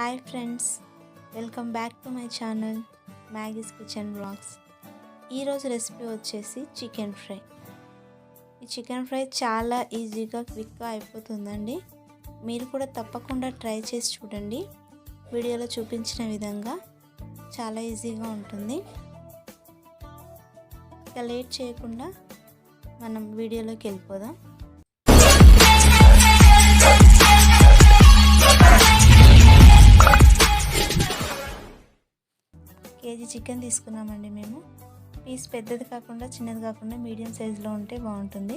Hi friends welcome back to my channel Maggie's kitchen blogs ఈరోజు recipe వచ్చేసి chicken fry. ఈ chicken fry చాలా ఈజీగా క్విక్గా అయిపోతుందండి. మీరు కూడా తప్పకుండా ట్రై చేసి చూడండి. వీడియోలో చూపించిన విధంగా చాలా ఈజీగా ఉంటుంది. ఇక లేట్ చేయకుండా మనం వీడియోలోకి వెళ్ళిపోదాం. కేజీ చికెన్ తీసుకున్నామండి మేము. పీస్ పెద్దది కాకుండా చిన్నది కాకుండా మీడియం సైజులో ఉంటే బాగుంటుంది.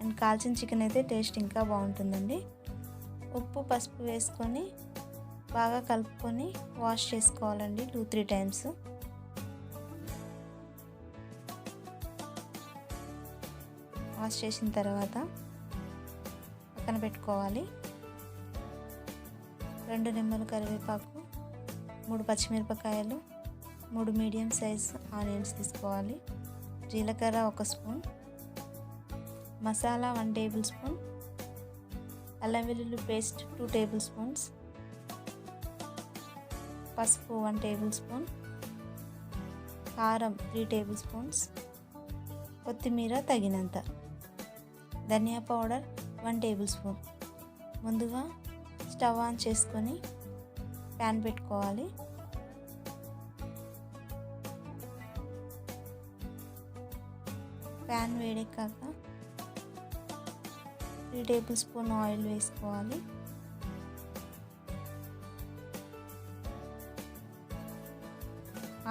అండ్ కాల్చిన చికెన్ అయితే టేస్ట్ ఇంకా బాగుంటుందండి. ఉప్పు పసుపు వేసుకొని బాగా కలుపుకొని వాష్ చేసుకోవాలండి టూ త్రీ టైమ్స్. వాష్ చేసిన తర్వాత పక్కన పెట్టుకోవాలి. రెండు నిమ్మలు కరివేపాకు మూడు పచ్చిమిరపకాయలు మూడు మీడియం సైజ్ ఆనియన్స్ తీసుకోవాలి. జీలకర్ర ఒక స్పూన్. Masala one tablespoon. అల్లం వెల్లుల్లి పేస్ట్ టూ టేబుల్ స్పూన్స్. పసుపు వన్ టేబుల్ స్పూన్. కారం త్రీ టేబుల్ స్పూన్స్. కొత్తిమీర తగినంత. Dhania powder one tablespoon. ముందుగా స్టవ్ ఆన్ చేసుకొని ప్యాన్ పెట్టుకోవాలి. ప్యాన్ వేడెక్కాక త్రీ టేబుల్ స్పూన్ ఆయిల్ వేసుకోవాలి.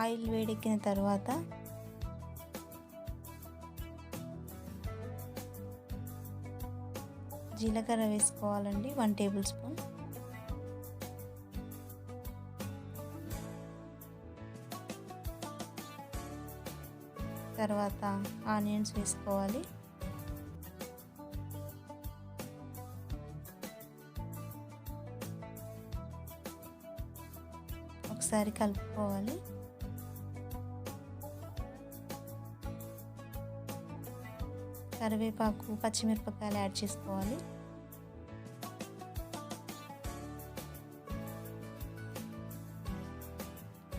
ఆయిల్ వేడెక్కిన తర్వాత జీలకర్ర వేసుకోవాలండి వన్ టేబుల్ స్పూన్. తర్వాత ఆనియన్స్ వేసుకోవాలి. ఒకసారి కలుపుకోవాలి. కరివేపాకు పచ్చిమిరపకాయలు యాడ్ చేసుకోవాలి.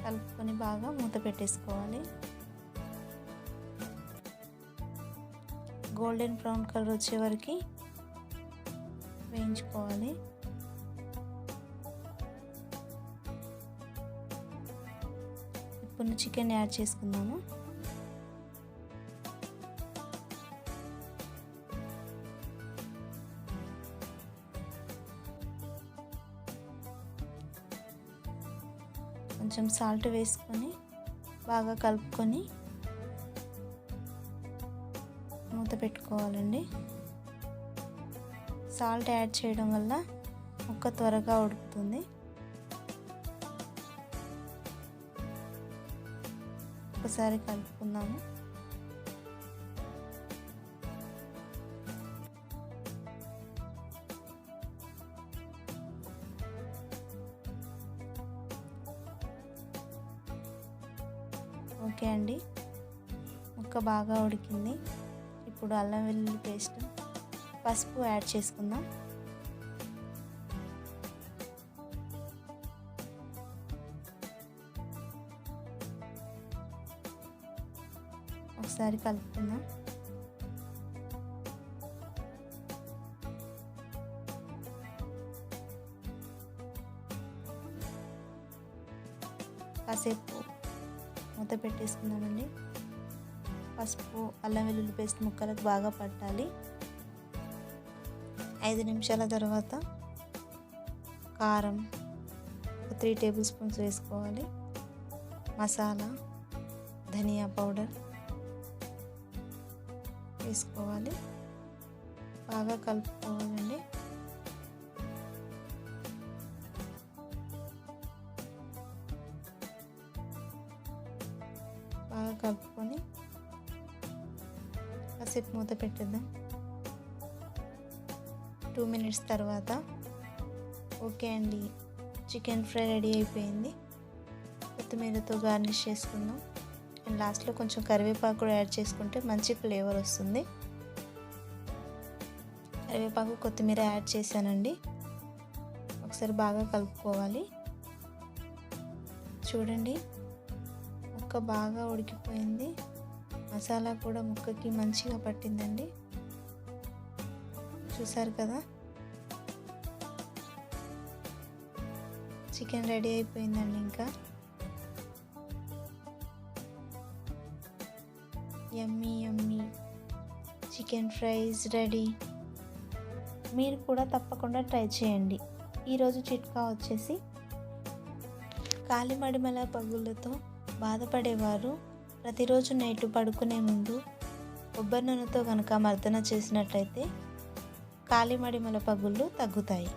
కలుపుకొని బాగా మూత పెట్టేసుకోవాలి. గోల్డెన్ బ్రౌన్ కలర్ వచ్చే వరకు వేయించుకోవాలి. ఇప్పుడు చికెన్ యాడ్ చేసుకుందాము. కొంచెం సాల్ట్ వేసుకొని బాగా కలుపుకొని మూత పెట్టుకోవాలండి. సాల్ట్ యాడ్ చేయడం వల్ల ముక్క త్వరగా ఉడుకుతుంది. ఒకసారి కలుపుకుందాము. ఓకే అండి. ముక్క బాగా ఉడికింది. ఇప్పుడు అల్లం వెల్లుల్లి పేస్ట్ పసుపు యాడ్ చేసుకుందాం. ఒకసారి కలుపుకుందాం. కాసేపు మూత పెట్టేసుకుందామండి. పసుపు అల్లం వెల్లుల్లి పేస్ట్ ముక్కలకు బాగా పట్టాలి. ఐదు నిమిషాల తర్వాత కారం ఒక త్రీ టేబుల్ స్పూన్స్ వేసుకోవాలి. మసాలా ధనియా పౌడర్ వేసుకోవాలి. బాగా కలుపుకోవాలండి. కాసేపు మూత పెట్టేద్దాం. టూ మినిట్స్ తర్వాత. ఓకే అండి. చికెన్ ఫ్రై రెడీ అయిపోయింది. కొత్తిమీరతో గార్నిష్ చేసుకుందాం. అండ్ లాస్ట్లో కొంచెం కరివేపాకు కూడా యాడ్ చేసుకుంటే మంచి ఫ్లేవర్ వస్తుంది. కరివేపాకు కొత్తిమీర యాడ్ చేశానండి. ఒకసారి బాగా కలుపుకోవాలి. చూడండి. ముక్క బాగా ఉడికిపోయింది. మసాలా కూడా ముక్కకి మంచిగా పట్టిందండి. చూసారు కదా? చికెన్ రెడీ అయిపోయిందండి ఇంకా. Yummy yummy. Chicken fries ready. మీరు కూడా తప్పకుండా ట్రై చేయండి. ఈరోజు చిట్కా వచ్చేసి కాలిమడిమల పగులతో బాధపడేవారు ప్రతిరోజు నైట్ పడుకునే ముందు కొబ్బరి నూనెతో కనుక మర్దన చేసినట్లయితే కాలిమడిమల పగుళ్ళు తగ్గుతాయి.